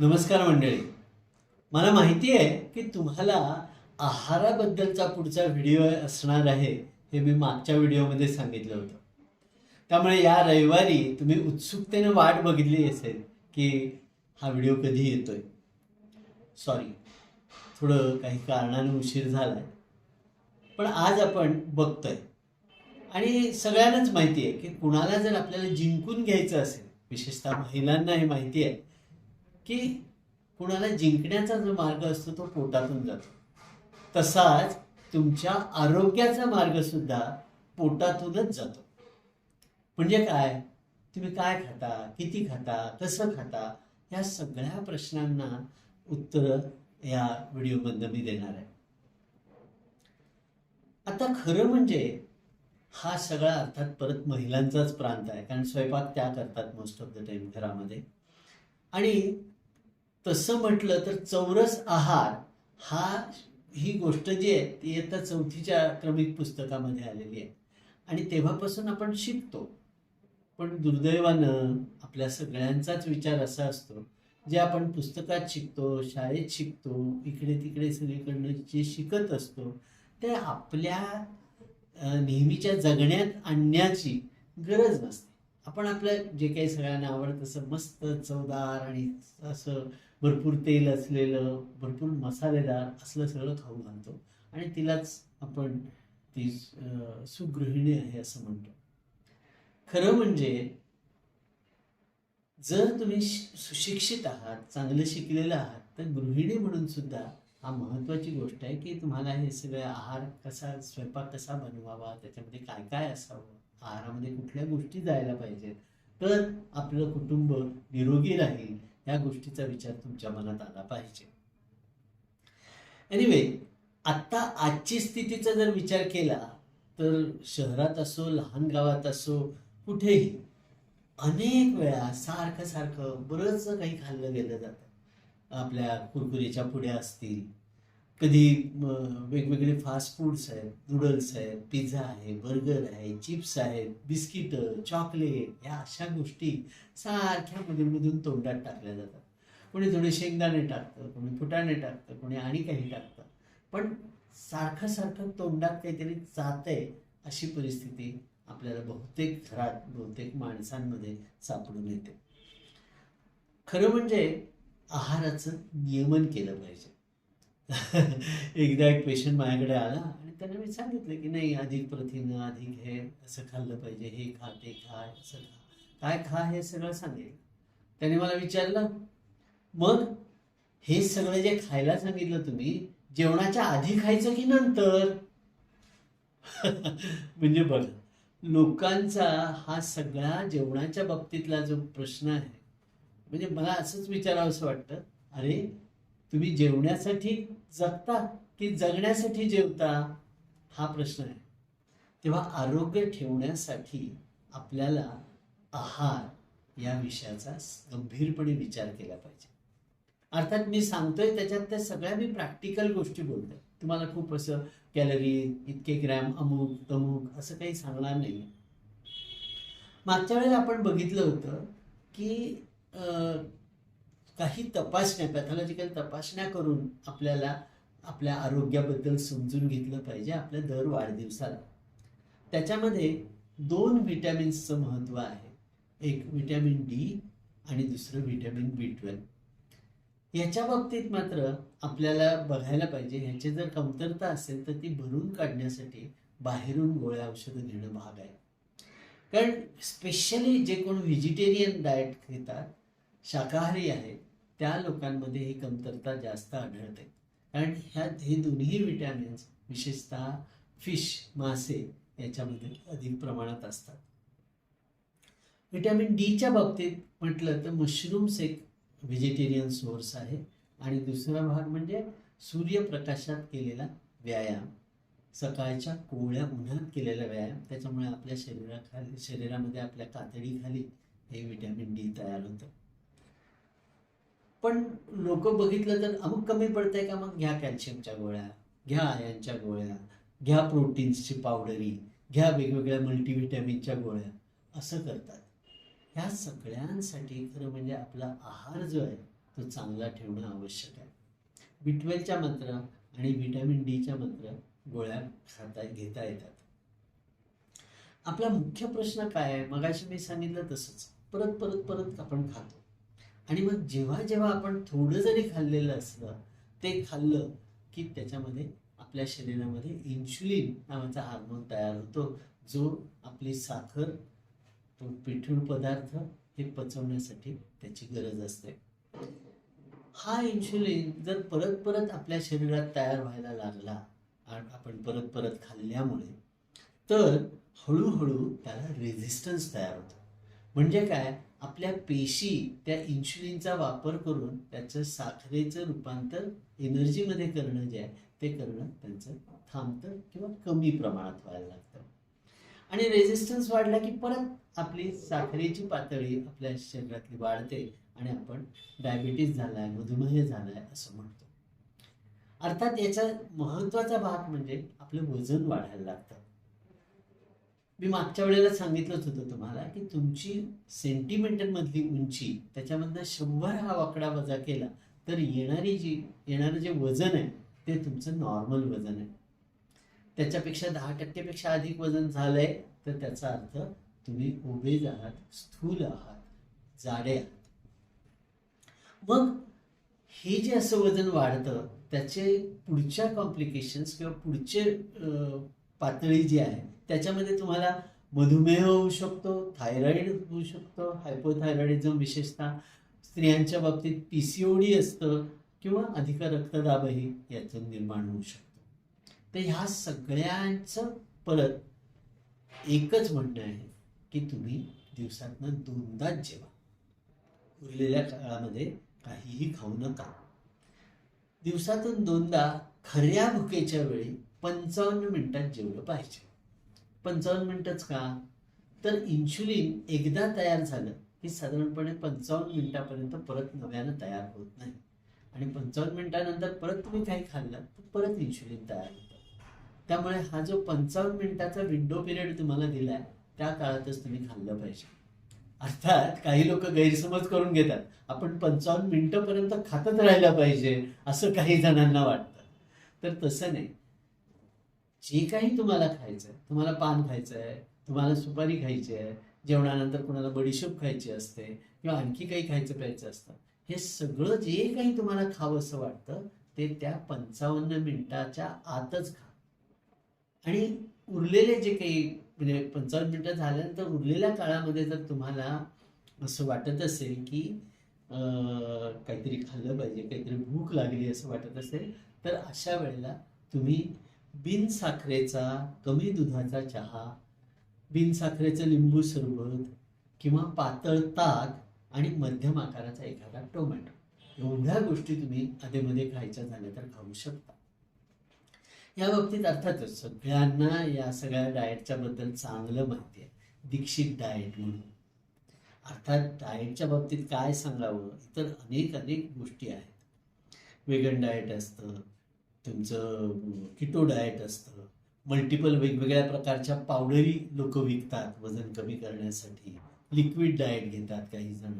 नमस्कार मंडळी. मला माहिती आहे की तुम्हाला आहाराबद्दलचा पुढचा व्हिडिओ असणार आहे हे मी मागच्या व्हिडिओमध्ये सांगितलं होतं. त्यामुळे या रविवारी तुम्ही उत्सुकतेने वाट बघितली असेल की हा व्हिडिओ कधी येतोय. सॉरी थोडं काही कारणाने उशीर झाला आहे पण आज आपण बघतोय. आणि सगळ्यांनाच माहिती आहे की कुणाला जर आपल्याला जिंकून घ्यायचं असेल विशेषतः महिलांना हे माहिती आहे की कुणाला जिंकण्याचा जो मार्ग असतो तो पोटातून जातो. तसाच तुमच्या आरोग्याचा मार्ग सुद्धा पोटातूनच जातो. म्हणजे काय? तुम्ही काय खाता? किती खाता? कसं खाता? या सगळ्या प्रश्नांना उत्तर या व्हिडिओमधनं मी देणार आहे. आता खरं म्हणजे हा सगळा अर्थात परत महिलांचाच प्रांत आहे. कारण स्वयंपाक त्या करतात मोस्ट ऑफ द टाइम घरामध्ये. आणि तसं म्हटलं तर चौरस आहार हा ही गोष्ट जी आहे ती आता चौथीच्या क्रमिक पुस्तकामध्ये आलेली आहे. आणि तेव्हापासून आपण शिकतो. पण दुर्दैवानं आपल्या सगळ्यांचाच विचार असा असतो जे आपण पुस्तकात शिकतो शाळेत शिकतो इकडे तिकडे सगळीकडनं जे शिकत असतो ते आपल्या नेहमीच्या जगण्यात आणण्याची गरज नसते. आपण आपलं जे काही सगळ्यांना आवडतं तसं मस्त चवदार आणि असं भरपूर तेल असलेलं भरपूर मसालेदार असलं सगळं खाऊ घालतो. आणि तिलाच आपण ती सुगृहिणी आहे असं म्हणतो. खरं म्हणजे जर तुम्ही सुशिक्षित आहात चांगलं शिकलेलं आहात तर गृहिणी म्हणून सुद्धा हा महत्वाची गोष्ट आहे की तुम्हाला हे सगळे आहार कसा स्वयंपाक कसा बनवावा त्याच्यामध्ये काय काय असावं? आहारामध्ये कुठल्या गोष्टी जायला पाहिजेत? तर आपलं कुटुंब निरोगी राहील. या गोष्टीचा विचार तुमच्या मनात आला पाहिजे. एनिवे आत्ता आजची स्थितीचा जर विचार केला तर शहरात असो लहान गावात असो कुठेही अनेक वेळा सारखं सारखं बरंच काही खाल्लं गेलं जातं. आपल्या कुरकुरीच्या पुड्या असतील कधी वेगवेगळे फास्ट फूड्स आहेत नूडल्स आहेत पिझ्झा आहे बर्गर आहे चिप्स आहेत बिस्किटं चॉकलेट या अशा गोष्टी सारख्या मधून तोंडात टाकल्या जातात. कोणी थोडे शेंगदाणे टाकतं कोणी फुटाणे टाकतं कोणी आणि काही टाकतं. पण सारखं सारखं तोंडात काहीतरी जात आहे अशी परिस्थिती आपल्याला बहुतेक घरात बहुतेक माणसांमध्ये सापडून येते. खरं म्हणजे आहाराचं नियमन केलं पाहिजे. एकदा एक पेशंट माझ्याकडे आला आणि त्याने मी सांगितलं की नाही अधिक प्रथिनं अधिक हे असं खाल्लं पाहिजे हे खा ते खा असं खा. काय खा हे सगळं सांगेल त्याने मला विचारलं मग हे सगळं जे खायला सांगितलं तुम्ही जेवणाच्या आधी खायचं की नंतर? म्हणजे बघा लोकांचा हा सगळा जेवणाच्या बाबतीतला जो प्रश्न आहे म्हणजे मला असंच विचारावं असं वाटतं अरे तुम्ही जेवण्यासाठी जगता की जगण्यासाठी जेवता? हा प्रश्न आहे. तेव्हा आरोग्य ठेवण्यासाठी आपल्याला आहार या विषयाचा गंभीरपणे विचार केला पाहिजे. अर्थात मी सांगतोय त्याच्यात त्या सगळ्या मी प्रॅक्टिकल गोष्टी बोलतोय. तुम्हाला खूप असं कॅलरी इतके ग्रॅम अमुक तमुक असं काही सांगणार नाही मागच्या वेळेला आपण बघितलं होतं की काही तपासण्या पॅथॉलॉजिकल तपासण्या करून आपल्याला आपल्या आरोग्याबद्दल समजून घेतलं पाहिजे आपल्या दर वाढदिवसाला. त्याच्यामध्ये दोन व्हिटॅमिन्सचं महत्त्व आहे. एक व्हिटॅमिन डी आणि दुसरं व्हिटॅमिन बी ट्वेल्व. याच्या बाबतीत मात्र आपल्याला बघायला पाहिजे ह्याची जर कमतरता असेल तर ती भरून काढण्यासाठी बाहेरून गोळ्या औषधं घेणं भाग आहे. कारण स्पेशली जे कोण व्हेजिटेरियन डाएट घेतात शाकाहारी आहेत त्या लोकांमध्ये ही कमतरता जास्त आढळते. कारण ह्या हे दोन्ही विटॅमिन्स विशेषतः फिश मासे याच्यामध्ये अधिक प्रमाणात असतात. व्हिटॅमिन डीच्या बाबतीत म्हटलं तर मशरूम्स एक व्हेजिटेरियन सोर्स आहे. आणि दुसरा भाग म्हणजे सूर्यप्रकाशात केलेला व्यायाम. सकाळच्या कोवळ्या उन्हात केलेला व्यायाम. त्याच्यामुळे आपल्या शरीराखाली शरीरामध्ये आपल्या कातडीखाली हे व्हिटॅमिन डी तयार होतं. पण लोक बघितलं तर अमुक कमी पडतंय का मग? घ्या कॅल्शियमच्या गोळ्या घ्या आयनच्या गोळ्या घ्या प्रोटीन्सची पावडरी घ्या वेगवेगळ्या मल्टीव्हिटॅमिनच्या गोळ्या. असं करतात. ह्या सगळ्यांसाठी खरं म्हणजे आपला आहार जो आहे तो चांगला ठेवणं आवश्यक आहे. बी ट्वेल्वच्या मात्र आणि व्हिटॅमिन डीच्या मात्र गोळ्या खाता घेता येतात. आपला मुख्य प्रश्न काय आहे? मगाशी मी सांगितलं तसंच. परत परत परत आपण खातो. आणि मग जेव्हा जेव्हा आपण थोडं जरी खाल्लेलं असलं ते खाल्लं की त्याच्यामध्ये आपल्या शरीरामध्ये इन्शुलिन नावाचा हार्मोन तयार होतो जो आपली साखर तो पिठूळ पदार्थ हे पचवण्यासाठी त्याची गरज असते. हा इन्शुलिन जर परत परत आपल्या शरीरात तयार व्हायला लागला आणि आपण परत परत खाल्ल्यामुळे तर हळूहळू त्याला रेझिस्टन्स तयार होतो. म्हणजे काय? आपल्या पेशी त्या इन्शुलिनचा वापर करून त्याचं साखरेचं रूपांतर एनर्जीमध्ये करणं जे आहे ते करणं त्यांचं थांबतं किंवा कमी प्रमाणात व्हायला लागतं. आणि रेझिस्टन्स वाढला की परत आपली साखरेची पातळी आपल्या शरीरातली वाढते आणि आपण डायबिटीज आहे मधुमेह झाला आहे असं म्हणतो. अर्थात याचा महत्त्वाचा भाग म्हणजे आपलं वजन वाढायला लागतं. मी मागच्या वेळेला सांगितलंच होतं तुम्हाला की तुमची सेंटीमीटरमधली उंची त्याच्यामधनं शंभर हा वाकडा वजा केला तर येणारी जी येणारं जे वजन आहे ते तुमचं नॉर्मल वजन आहे. त्याच्यापेक्षा दहा टक्केपेक्षा अधिक वजन झालंय तर त्याचा अर्थ तुम्ही उभेज आहात स्थूल आहात जाडे आहात. मग हे जे असं वजन वाढतं त्याचे पुढच्या कॉम्प्लिकेशन्स किंवा पुढचे पातळी जी आहे त्याच्यामध्ये तुम्हाला मधुमेह होऊ शकतो थायरॉईड होऊ शकतो हायपोथायरॉईडिझम विशेषतः स्त्रियांच्या बाबतीत पी सी ओ डी असतं किंवा अधिक रक्तदाबही यातून निर्माण होऊ शकतो. तर ह्या सगळ्यांचं परत एकच म्हणणं आहे की तुम्ही दिवसातनं दोनदाच जेवा. उरलेल्या काळामध्ये काहीही खाऊ नका. दिवसातून दोनदा खऱ्या भुकेच्या वेळी पंचावन्न मिनिटात जेवलं पाहिजे. पंचावन्न मिनिटच का? तर इन्शुलिन एकदा तयार झालं की साधारणपणे पंचावन्न मिनिटापर्यंत परत नव्यानं तयार होत नाही. आणि पंचावन्न मिनिटानंतर परत तुम्ही काही खाल्लं तर परत इन्शुलिन तयार होतं. त्यामुळे हा जो पंचावन्न मिनिटाचा विंडो पिरियड तुम्हाला दिला आहे त्या काळातच तुम्ही खाल्लं पाहिजे. अर्थात काही लोक गैरसमज करून घेतात. आपण पंचावन्न मिनिटंपर्यंत खातच राहायला पाहिजे असं काही जणांना वाटतं. तर तसं नाही. जे काही तुम्हाला खायचं आहे तुम्हाला पान खायचं आहे तुम्हाला सुपारी खायची आहे जेवणानंतर कुणाला बडीशोप खायची असते किंवा आणखी काही खायचं प्यायचं असतं हे सगळं जे काही तुम्हाला खावं असं वाटतं ते त्या पंचावन्न मिनिटाच्या आतच खा. आणि उरलेले जे काही म्हणजे पंचावन्न मिनिटं झाल्यानंतर उरलेल्या काळामध्ये जर तुम्हाला असं वाटत असेल की काहीतरी खाल्लं पाहिजे काहीतरी भूक लागली असं वाटत असेल तर अशा वेळेला तुम्ही बिन साखरेचा कमी दुधाचा चहा बिनसाखरेचं लिंबू सरबत किंवा पातळ ताक आणि मध्यम आकाराचा एखादा टोमॅटो. एवढ्या गोष्टी तुम्ही अधेमध्ये खायच्या झाल्या तर खाऊ शकता. या बाबतीत अर्थातच सगळ्यांना या सगळ्या डाएटच्या बद्दल चांगलं माहिती आहे. दीक्षित डाएट म्हणून. अर्थात डाएटच्या बाबतीत काय सांगावं इतर अनेक अनेक गोष्टी आहेत. वेगन डाएट असतं तुमचं किटो डाएट असतं. मल्टिपल वेगवेगळ्या प्रकारच्या पावडरी लोक विकतात वजन कमी करण्यासाठी. लिक्विड डाएट घेतात काही जण.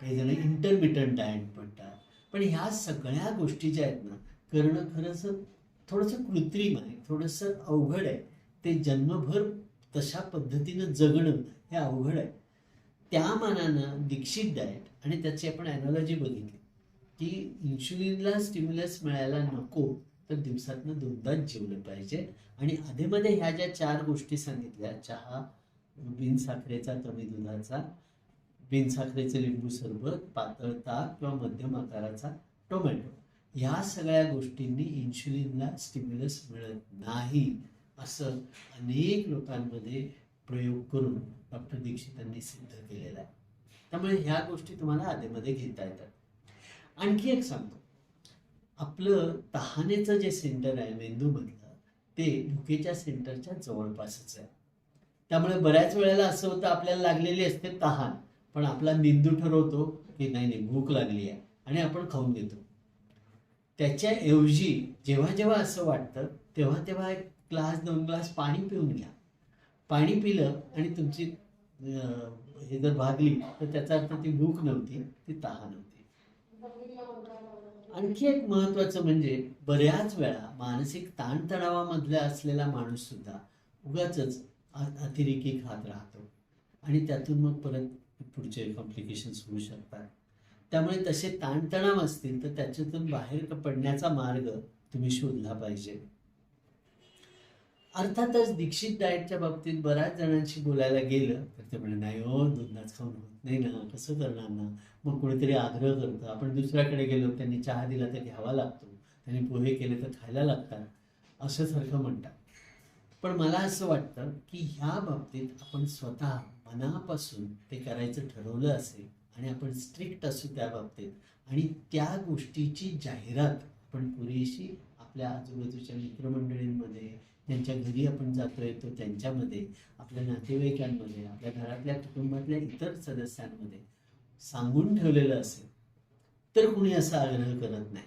काही जण इंटरमिटंट डाएट म्हणतात. पण ह्या सगळ्या गोष्टी ज्या आहेत ना करणं खरंच थोडंसं कृत्रिम आहे. थोडंसं अवघड आहे. ते जन्मभर तशा पद्धतीनं जगणं हे अवघड आहे. त्या मानानं दीक्षित डाएट आणि त्याची आपण ॲनॉलॉजी बघितली की इन्शुलिनला स्टिम्युलस मिळायला नको तर दिवसातनं दोनदाच जेवलं पाहिजे. आणि अधेमध्ये ह्या ज्या चार गोष्टी सांगितल्या चहा बिनसाखरेचा कमी दुधाचा बिनसाखरेचं लिंबू सरबत पातळ ताक किंवा मध्यम आकाराचा टोमॅटो. ह्या सगळ्या गोष्टींनी इन्शुलिनला स्टिम्युलस मिळत नाही असं अनेक लोकांमध्ये प्रयोग करून डॉक्टर दीक्षितांनी सिद्ध केलेला आहे. त्यामुळे ह्या गोष्टी तुम्हाला आधेमध्ये घेता येतात. आणखी एक सांगतो. आपलं तहानेचं जे सेंटर आहे मेंदूमधलं ते भुकेच्या सेंटरच्या जवळपासच आहे. त्यामुळे बऱ्याच वेळेला असं होतं आपल्याला लागलेली असते तहान पण आपला मेंदू ठरवतो की नाही नाही भूक लागली आहे आणि आपण खाऊन देतो त्याच्याऐवजी जेव्हा जेव्हा असं वाटतं तेव्हा तेव्हा एक ग्लास दोन ग्लास पाणी पिऊन घ्या. पाणी पिलं आणि तुमची हे जर भागली तर त्याचा अर्थ ती भूक नव्हती ती तहान होती. आणखी एक महत्वाचं म्हणजे बऱ्याच वेळा मानसिक ताणतणावामधला असलेला माणूस सुद्धा उगाच अतिरेकी खात राहतो. आणि त्यातून मग परत पुढचे कॉम्प्लिकेशन्स होऊ शकतात. त्यामुळे तसे ताणतणाव असतील तर त्याच्यातून बाहेर पडण्याचा मार्ग तुम्ही शोधला पाहिजे. अर्थातच दीक्षित डाएटच्या बाबतीत बऱ्याच जणांशी बोलायला गेलं तर ते म्हणे नाही हो दुधनाच खाऊन होत नाही ना कसं करणार ना? मग कोणीतरी आग्रह करतं. आपण दुसऱ्याकडे गेलो त्यांनी चहा दिला तर घ्यावा लागतो. त्यांनी पोहे केले तर खायला लागतात. असं सारखं म्हणतात. पण मला असं वाटतं की ह्या बाबतीत आपण स्वतः मनापासून ते करायचं ठरवलं असेल आणि आपण स्ट्रिक्ट असू त्या बाबतीत आणि त्या गोष्टीची जाहिरात आपण पुरेशी आपल्या आजूबाजूच्या मित्रमंडळींमध्ये ज्यांच्या घरी आपण जातो येतो त्यांच्यामध्ये आपल्या नातेवाईकांमध्ये आपल्या घरातल्या कुटुंबातल्या इतर सदस्यांमध्ये सांगून ठेवलेलं असेल तर कुणी असा आग्रह करत नाही.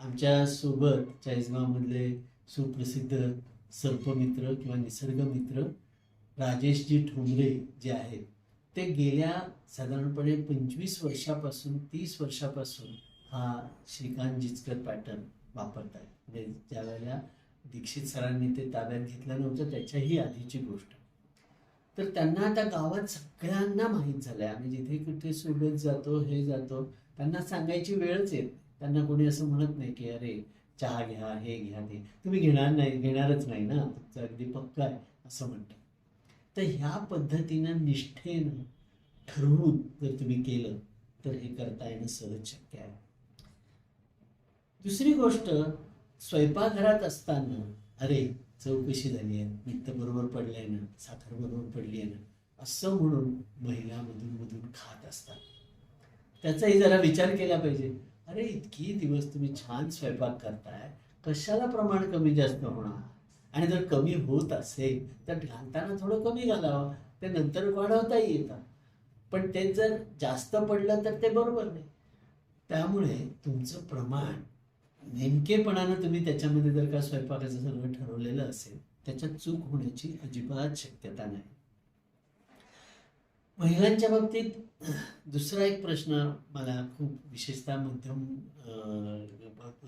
आमच्यासोबत चाळीसगावमधले सुप्रसिद्ध सर्पमित्र किंवा निसर्गमित्र राजेशजी ठोंबरे जे आहेत ते गेल्या साधारणपणे पंचवीस वर्षापासून तीस वर्षापासून हा श्रीकांत जिचकर पॅटर्न वापरत आहे म्हणजे ज्या वेळेला दीक्षित सरांनी ते ताब्यात घेतलं नव्हतं त्याच्याही आधीची गोष्ट. तर त्यांना आता गावात सगळ्यांना माहीत झालंय. आम्ही जिथे कुठे सोबत जातो हे जातो त्यांना सांगायची वेळच येत त्यांना कोणी असं म्हणत नाही की अरे चहा घ्या हे घ्या ते. तुम्ही घेणार नाही घेणारच नाही ना. तुमचं अगदी पक्क आहे असं म्हणतात. तर ह्या पद्धतीनं निष्ठेनं ठरवून जर तुम्ही केलं तर हे करता येणं सहज शक्य आहे. दुसरी गोष्ट स्वयंपाकघरात असताना अरे चौकशी झाली आहे मित्त बरोबर पडलंय ना साखर बरोबर पडली आहे ना असं म्हणून महिला मधून मधून खात असतात. त्याचाही जरा विचार केला पाहिजे. अरे इतकी दिवस तुम्ही छान स्वयंपाक करताय कशाला प्रमाण कमी जास्त होणार? आणि जर कमी होत असेल तर घालताना थोडं कमी घालावं ते नंतर वाढवताही येतं. पण ते जर जास्त पडलं तर ते बरोबर नाही. त्यामुळे तुमचं प्रमाण नेमकेपणानं तुम्ही त्याच्यामध्ये जर का स्वयंपाकाचं सर्व ठरवलेलं असेल त्याच्यात चूक होण्याची अजिबात शक्यता नाही. महिलांच्या बाबतीत दुसरा एक प्रश्न मला खूप विशेषतः मध्यम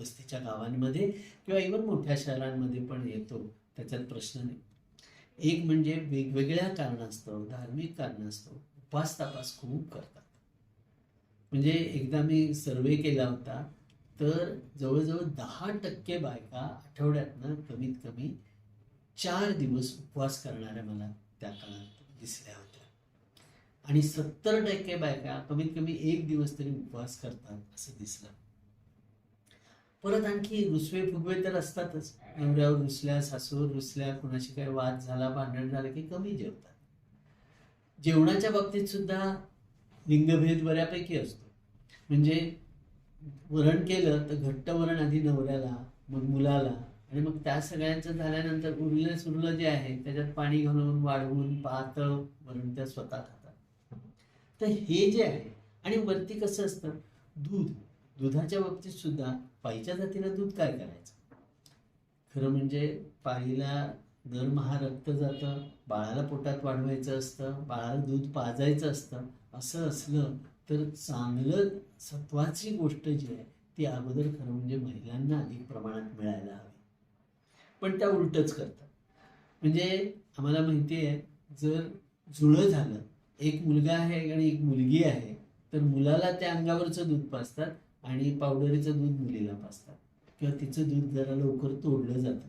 वस्तीच्या गावांमध्ये किंवा इवन मोठ्या शहरांमध्ये पण येतो त्याच्यात प्रश्न नाही. एक म्हणजे वेगवेगळ्या कारणास्तव धार्मिक कारणास्तव उपास तापास खूप करतात. म्हणजे एकदा मी सर्वे केला होता तर जवळजवळ दहा टक्के बायका आठवड्यातनं कमीत कमी चार दिवस उपवास करणाऱ्या मला त्या काळात दिसल्या होत्या. आणि सत्तर टक्के बायका कमीत कमी एक दिवस तरी उपवास करतात असं दिसलं. परत आणखी रुसवे फुगवे तर असतातच. नवऱ्यावर रुसल्या सासूवर रुसल्या कुणाशी काही वाद झाला भांडण झालं की कमी जेवतात. जेवणाच्या बाबतीत सुद्धा लिंगभेद बऱ्यापैकी असतो. म्हणजे वरण केलं तर घट्ट वरण आधी नवऱ्याला मग मुलाला. आणि मग त्या सगळ्यांचं झाल्यानंतर उरलं सुरलं जे आहे त्याच्यात पाणी घालून वाढवून पातळ वरण त्या स्वतः खातात. तर हे जे आहे आणि वरती कसं असतं? दूध. दुधाच्या बाबतीत सुद्धा पाईच्या जातीला दूध काय करायचं? खरं म्हणजे पाईला दरमहा रक्त जातं बाळाला पोटात वाढवायचं असतं बाळाला दूध पाजायचं असतं असं असलं तर चांगलं सत्वाची गोष्ट जी आहे ती अगोदर खरं म्हणजे महिलांना अधिक प्रमाणात मिळायला हवी. पण त्या उलटच करतात. म्हणजे आम्हाला माहिती आहे जर जुळं झालं एक मुलगा आहे आणि एक मुलगी आहे तर मुलाला त्या अंगावरचं दूध पाजतात आणि पावडरीचं दूध मुलीला पाजतात. किंवा तिचं दूध जरा लवकर तोडलं जातं.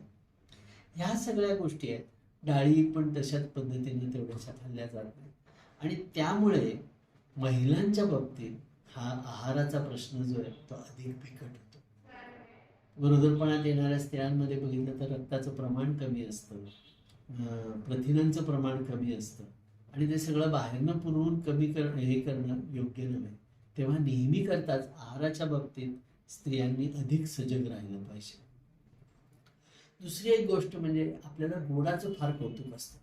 ह्या सगळ्या गोष्टी आहेत. डाळी पण तशाच पद्धतीने तेवढ्याशा खाल्ल्या जात नाही आणि त्यामुळे महिलांच्या बाबतीत हा आहाराचा प्रश्न जो आहे तो अधिक बिकट होतो. गरोदरपणात येणाऱ्या स्त्रियांमध्ये बघितलं तर रक्ताचं प्रमाण कमी असतं. प्रथिनांचं प्रमाण कमी असतं. आणि ते सगळं बाहेरनं पुरवून कमी कर हे करणं योग्य नव्हे. तेव्हा नेहमी करताच आहाराच्या बाबतीत स्त्रियांनी अधिक सजग राहिलं पाहिजे. दुसरी एक गोष्ट म्हणजे आपल्याला गोडाचं फार कौतुक असतं.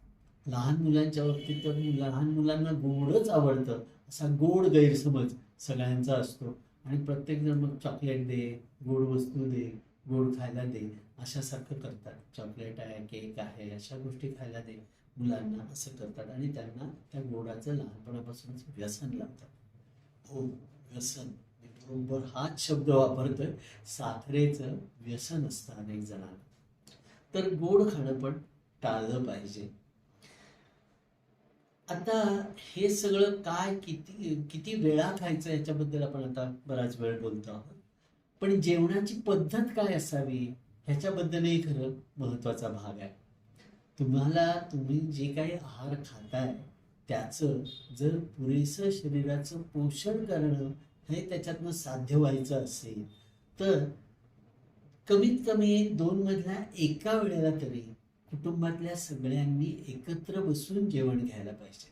लहान मुलांच्या बाबतीत तर लहान मुलांना गोडच आवडतं. असा गोड गैरसमज सगळ्यांचा असतो. आणि प्रत्येकजण मग चॉकलेट दे गोड वस्तू दे गोड खायला दे अशासारखं करतात. चॉकलेट आहे केक आहे अशा गोष्टी खायला दे मुलांना असं करतात. आणि त्यांना त्या गोडाचं लहानपणापासूनच व्यसन लागतं हो व्यसन. मी बरोबर हाच शब्द वापरतोय. साखरेचं व्यसन असतं अनेक जणांना. तर गोड खाणं पण टाळलं पाहिजे. आता हे सगळं काय किती किती वेळा खायचं याच्याबद्दल आपण आता बराच वेळ बोलतो आहोत. पण जेवणाची पद्धत काय असावी ह्याच्याबद्दलही खरं महत्त्वाचा भाग आहे. तुम्हाला तुम्ही जे काही आहार खाताय त्याचं जर पुरेसं शरीराचं पोषण करणं हे त्याच्यातनं साध्य व्हायचं असेल तर कमीत कमी दोन मधल्या एका वेळेला तरी कुटुंबातल्या सगळ्यांनी एकत्र बसून जेवण घ्यायला पाहिजे.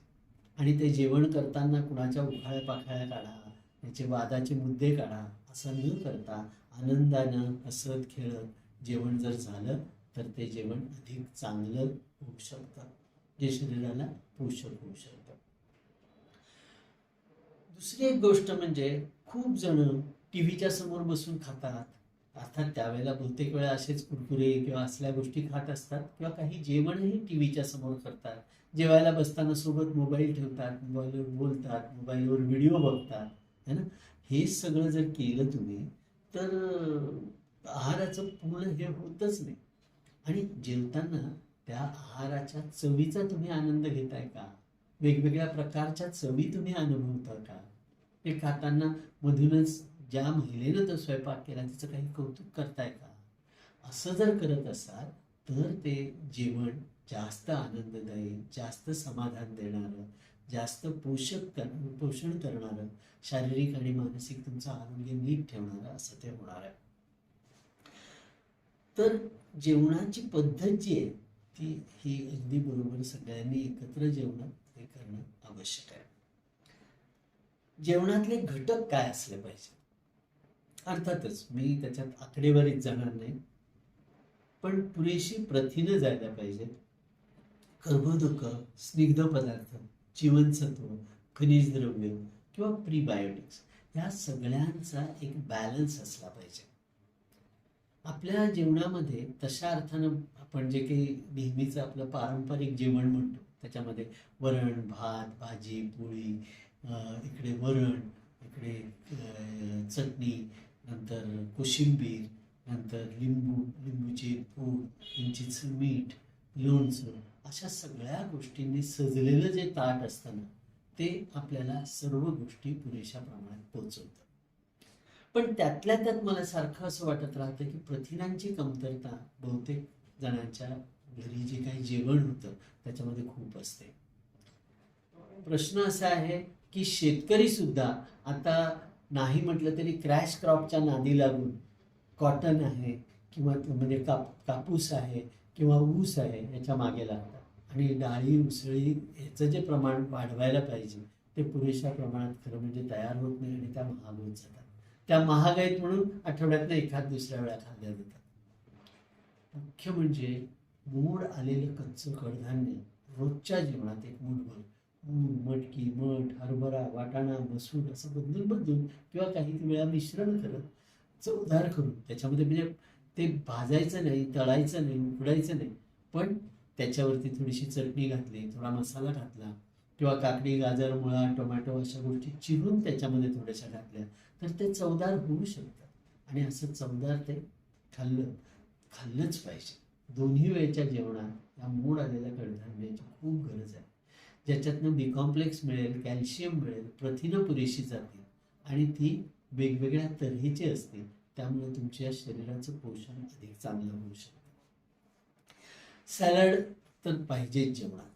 आणि ते जेवण करताना कुणाच्या उखाळ्या पाखाळ्या काढा त्याचे वादाचे मुद्दे काढा असं न करता आनंदानं हसत खेळत जेवण जर झालं तर ते जेवण अधिक चांगलं होऊ शकतं. जे शरीराला पोषक होऊ शकतं. दुसरी एक गोष्ट म्हणजे खूप जण टी व्हीच्या समोर बसून खातात अर्थात त्यावेळेला बहुतेक वेळा असेच कुरकुरे किंवा असल्या गोष्टी खात असतात किंवा काही जेवणही टी व्हीच्या समोर करतात. जेवायला बसताना सोबत मोबाईल ठेवतात मोबाईलवर बोलतात मोबाईलवर व्हिडिओ बघतात है ना? हे सगळं जर केलं तुम्ही तर आहाराचं पूर्ण हे होतच नाही. आणि जेवताना त्या आहाराच्या चवीचा तुम्ही आनंद घेताय का? वेगवेगळ्या प्रकारच्या चवी तुम्ही अनुभवता का? ते खाताना मधूनच ज्या महिलेनं तो स्वयंपाक केला तिचं काही कौतुक करताय का? असं जर करत असाल तर ते जेवण जास्त आनंददायी जास्त समाधान देणारं जास्त पोषक कर पोषण करणारं शारीरिक आणि मानसिक तुमचं आरोग्य नीट ठेवणारं असं ते होणार आहे. तर जेवणाची पद्धत जी आहे ती ही अगदी बरोबर सगळ्यांनी एकत्र जेवण हे करणं आवश्यक आहे. जेवणातले घटक काय असले पाहिजे? अर्थातच मी त्याच्यात आकडेवारीत जाणार नाही. पण पुरेशी प्रथिनं जायला पाहिजेत कर्बोदक स्निग्ध पदार्थ जीवनसत्व खनिज द्रव्य किंवा प्रीबायोटिक्स ह्या सगळ्यांचा एक बॅलन्स असला पाहिजे. आपल्या जीवनामध्ये तशा अर्थानं आपण जे काही नेहमीचं आपलं पारंपरिक जेवण म्हणतो त्याच्यामध्ये वरण भात भाजी पोळी इकडे वरण इकडे चटणी नंतर कोशिंबीर नंतर लिंबू लिंबूचे पूड किंचितचं मीठ लोणचं अशा सगळ्या गोष्टींनी सजलेलं जे ताट असतं ना ते आपल्याला सर्व गोष्टी पुरेशा प्रमाणात पोचवतं. पण त्यातल्या त्यात मला सारखं असं वाटत राहतं की प्रथिनांची कमतरता बहुतेक जणांच्या घरी जे काही जेवण होतं त्याच्यामध्ये खूप असते. प्रश्न असा आहे की शेतकरी सुद्धा आता नाही म्हटलं तरी क्रॅश क्रॉपच्या नादी लागून कॉटन आहे किंवा म्हणजे काप कापूस आहे किंवा ऊस आहे याच्या मागे लागतात. आणि डाळी उसळी ह्याचं जे प्रमाण वाढवायला पाहिजे ते पुरेशा प्रमाणात खरं म्हणजे तयार होत नाही आणि त्या महाग होत जातात. त्या महाग आहेत म्हणून आठवड्यातनं एखाद दुसऱ्या वेळा खाल्ल्या जातात मुख्य म्हणजे मूड आलेलं कच्चं कडधान्य रोजच्या जीवनात एक मूठभर मूग मटकी मठ हरभरा वाटाणा मसूर असं बदलून बदलून किंवा काही वेळा मिश्रण करत चवदार करून त्याच्यामध्ये म्हणजे ते भाजायचं नाही तळायचं नाही उकडायचं नाही पण त्याच्यावरती थोडीशी चटणी घातली थोडा मसाला घातला किंवा काकडी गाजर मुळा टोमॅटो अशा गोष्टी चिरून त्याच्यामध्ये थोड्याशा घातल्या तर ते चवदार होऊ शकतात. आणि असं चवदार ते खाल्लं खाल्लंच पाहिजे. दोन्ही वेळच्या जेवणात या मूड आलेल्या कडधान्याची खूप गरज आहे. ज्याच्यातनं बी कॉम्प्लेक्स मिळेल कॅल्शियम मिळेल प्रथिनं पुरेशी जातील आणि ती वेगवेगळ्या तऱ्हेची असतील. त्यामुळे तुमच्या शरीराचं पोषण अधिक चांगलं होऊ शकतं. सॅलड तर पाहिजेच जेवणात.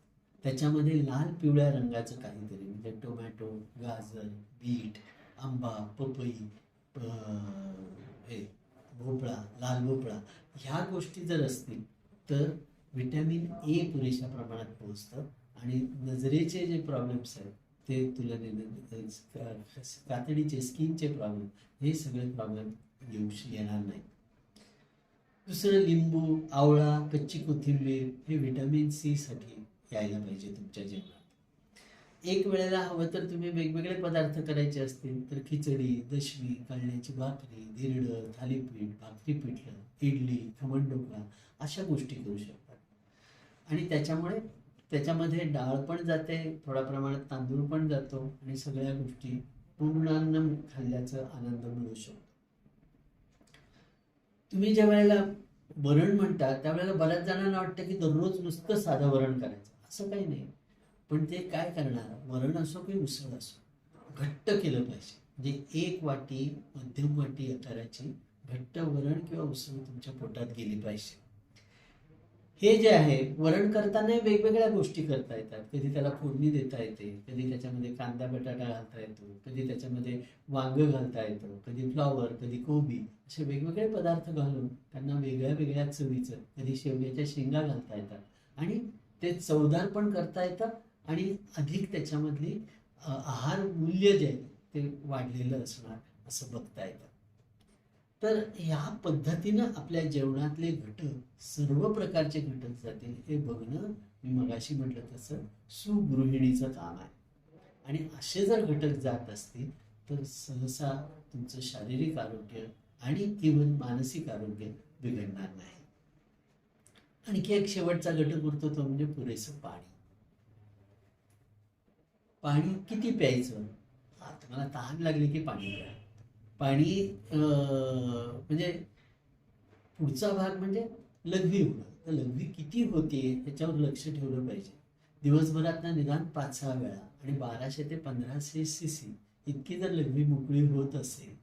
त्याच्यामध्ये लाल पिवळ्या रंगाचं काहीतरी म्हणजे टोमॅटो गाजर बीट आंबा पपई हे भोपळा लाल भोपळा ह्या गोष्टी जर असतील तर व्हिटॅमिन ए पुरेशा प्रमाणात पोहोचतं. आणि नजरेचे जे प्रॉब्लेम्स आहेत ते तुला कातडीचे स्किनचे प्रॉब्लेम हे सगळे प्रॉब्लेम येऊ येणार नाही दुसरं लिंबू आवळा कच्ची कोथिंबीर हे व्हिटॅमिन सी साठी यायला पाहिजे तुमच्या जेवणात. एक वेळेला हवं तर तुम्ही वेगवेगळे पदार्थ करायचे असतील तर खिचडी दशमी कळण्याची भाकरी धिरडं थालीपीठ भाकरी पिठलं इडली खमण ढोकळा अशा गोष्टी करू शकतात आणि त्याच्यामुळे त्याच्यामध्ये डाळ पण जाते थोड्या प्रमाणात तांदूळ पण जातो आणि सगळ्या गोष्टी पूर्णान्न खाल्ल्याचा आनंद मिळू शकतो. तुम्ही ज्या वेळेला वरण म्हणता त्यावेळेला बऱ्याच जणांना वाटतं की दररोज नुसतं साधं वरण करायचं. असं काही नाही. पण ते काय करणार? वरण असो की उसळ असो घट्ट केलं पाहिजे. म्हणजे एक वाटी मध्यम वाटी आकाराची घट्ट वरण किंवा उसळ तुमच्या पोटात गेली पाहिजे. हे जे आहे वरण करताना वेगवेगळ्या गोष्टी करता येतात. कधी त्याला फोडणी देता येते कधी त्याच्यामध्ये कांदा बटाटा घालता येतो कधी त्याच्यामध्ये वांग घालता येतं कधी फ्लॉवर कधी कोबी असे वेगवेगळे पदार्थ घालून त्यांना वेगळ्या वेगळ्या चवीचं कधी शेवग्याच्या शेंगा घालता येतात. आणि ते चवदार पण करता येतं आणि अधिक त्याच्यामधली आहार मूल्य जे आहे ते वाढलेलं असणार असं बघता येतं. तर ह्या पद्धतीनं आपल्या जेवणातले घटक सर्व प्रकारचे घटक जातील हे बघणं मी मगाशी म्हटलं तसं सुगृहिणीचं काम आहे. आणि असे जर घटक जात असतील तर सहसा तुमचं शारीरिक आरोग्य आणि इव्हन मानसिक आरोग्य बिघडणार नाही. आणखी एक शेवटचा घटक उरतो तो म्हणजे पुरेसं पाणी. पाणी किती प्यायचं? तुम्हाला तहान लागली की पाणी प्या. पाणी म्हणजे पुढचा भाग म्हणजे लघवी होणं तर लघवी किती होते याच्यावर लक्ष ठेवलं पाहिजे. दिवसभरात निदान पाच सहा वेळा आणि बाराशे ते पंधराशे सी सी इतकी जर लघवी मोकळी होत असेल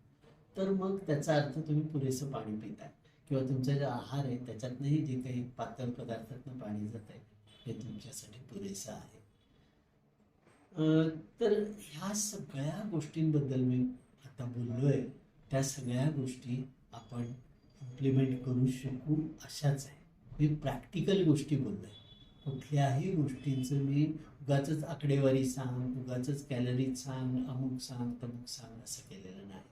तर मग त्याचा अर्थ तुम्ही पुरेसं पाणी पिताय किंवा तुमचा जे आहार आहे त्याच्यातनंही जे काही पातळ पदार्थातनं पाणी जात आहे हे तुमच्यासाठी पुरेसं आहे. तर ह्या सगळ्या गोष्टींबद्दल मी आता बोललो आहे त्या सगळ्या गोष्टी आपण इम्प्लिमेंट करू शकू अशाच आहे. मी प्रॅक्टिकल गोष्टी बोललोय. कुठल्याही गोष्टींचं मी उगाच आकडेवारी सांग उगाच कॅलरीज सांग अमुक सांग तमुक सांग असं केलेलं नाही.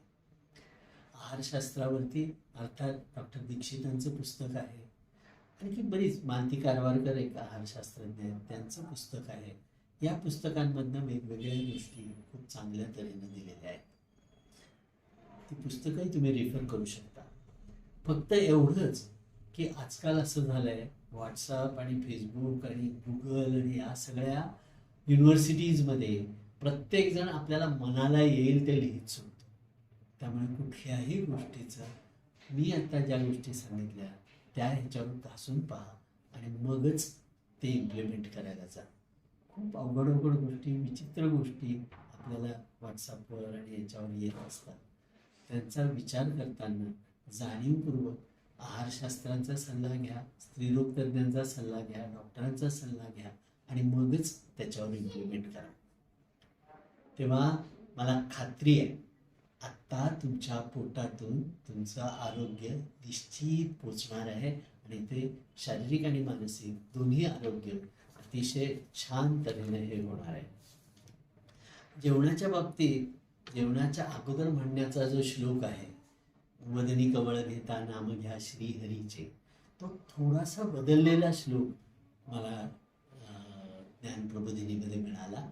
आहारशास्त्रावरती अर्थात डॉक्टर दीक्षितांचं पुस्तक आहे. आणखी बरीच मानती कारवारकर एक आहारशास्त्रज्ञ आहेत त्यांचं पुस्तक आहे. या पुस्तकांमधनं वेगवेगळ्या गोष्टी खूप चांगल्या तऱ्हेने दिलेल्या आहेत. ती पुस्तकंही तुम्ही रेफर करू शकता. फक्त एवढंच की आजकाल असं झालं आहे व्हॉट्सअप आणि फेसबुक आणि गुगल आणि या सगळ्या युनिव्हर्सिटीजमध्ये प्रत्येकजण आपल्याला मनाला येईल ते लिहित सोडतो त्यामुळे कुठल्याही गोष्टीचं मी आता ज्या गोष्टी सांगितल्या त्या ह्याच्यावर घासून पहा आणि मगच ते इम्प्लिमेंट करायला जा. खूप अवघड अवघड गोष्टी विचित्र गोष्टी आपल्याला व्हॉट्सअपवर आणि याच्यावर येत असतात. त्यांचा विचार करताना जाणीवपूर्वक आहारशास्त्रांचा सल्ला घ्या स्त्रीरोग तज्ज्ञांचा सल्ला घ्या डॉक्टरांचा सल्ला घ्या आणि मगच त्याच्यावर इम्प्लिमेंट करा. तेव्हा मला खात्री आहे आत्ता तुमच्या पोटातून तुमचं आरोग्य निश्चित पोचणार आहे आणि ते शारीरिक आणि मानसिक दोन्ही आरोग्य अतिशय छान तऱ्हेने हे होणार आहे. जेवणाच्या बाबतीत जेवणाच्या अगोदर म्हणण्याचा जो श्लोक आहे वदनी कवळ घेता नाम घ्या श्रीहरीचे तो थोडासा बदललेला श्लोक मला ज्ञान ज्ञानप्रबोधिनीमध्ये मिळाला.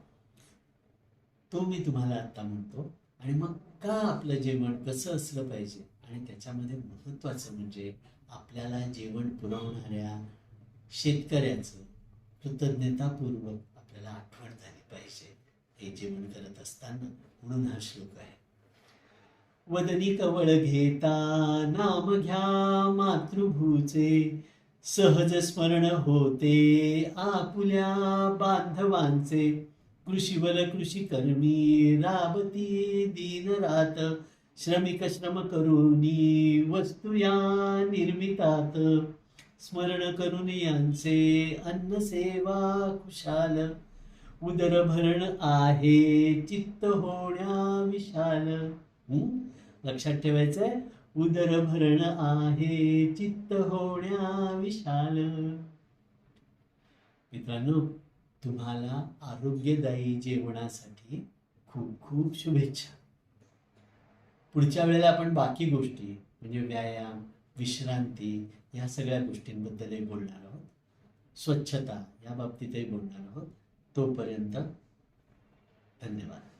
तो मी तुम्हाला आत्ता म्हणतो. आणि मग का आपलं जेवण कसं असलं पाहिजे? आणि त्याच्यामध्ये महत्त्वाचं म्हणजे आपल्याला जेवण पुरवणाऱ्या शेतकऱ्याचं कृतज्ञतापूर्वक आपल्याला आठवण झाली पाहिजे हे जेवण करत असताना. म्हणून हा श्लोक आहे. वदनी कवळ घेता नाम घ्या मातृभूचे सहज स्मरण होते आपुल्या बांधवांचे. कृषीवल कृषी कर्मी राबती दिन रात श्रमिक श्रम करुनी वस्तू या निर्मितात. स्मरण करून यांचे अन्न सेवा उदरभरण उदर भरण आहे. चित्त होण्या विशाल. लक्षात ठेवायचंय? उदर भरण आहे. चित्त होण्या विशाल. मित्रांनो तुम्हाला आरोग्यदायी जेवणासाठी खूप खूप शुभेच्छा. पुढच्या वेळेला आपण बाकी गोष्टी म्हणजे व्यायाम विश्रांती या सगळ्या गोष्टींबद्दलही बोलणार आहोत. स्वच्छता या बाबतीतही बोलणार आहोत. तोपर्यंत धन्यवाद.